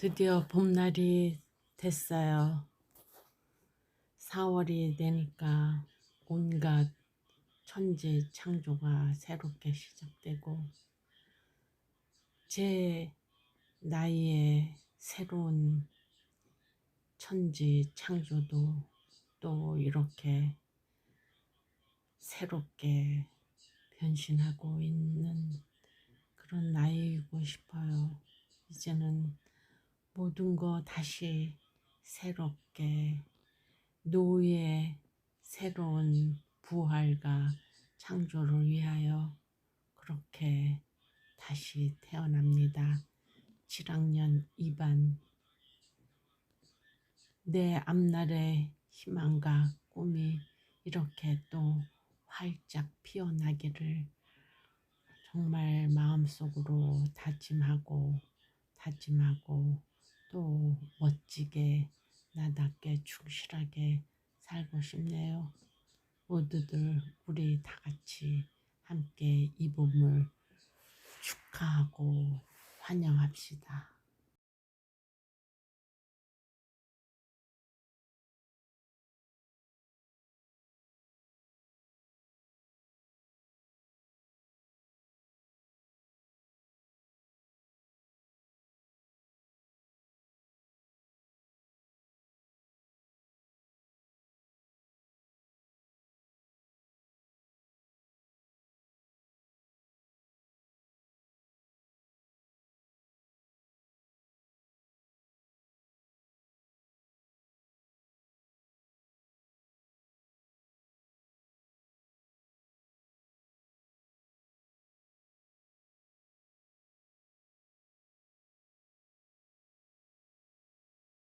드디어 봄날이 됐어요. 4월이 되니까 온갖 천지 창조가 새롭게 시작되고 제 나이에 새로운 천지 창조도 또 이렇게 새롭게 변신하고 있는 그런 나이이고 싶어요. 이제는 모든 거 다시 새롭게 노후의 새로운 부활과 창조를 위하여 그렇게 다시 태어납니다. 7학년 2반 내 앞날의 희망과 꿈이 이렇게 또 활짝 피어나기를 정말 마음속으로 다짐하고 다짐하고 또 멋지게 나답게 충실하게 살고 싶네요. 모두들 우리 다 같이 함께 이 봄을 축하하고 환영합시다.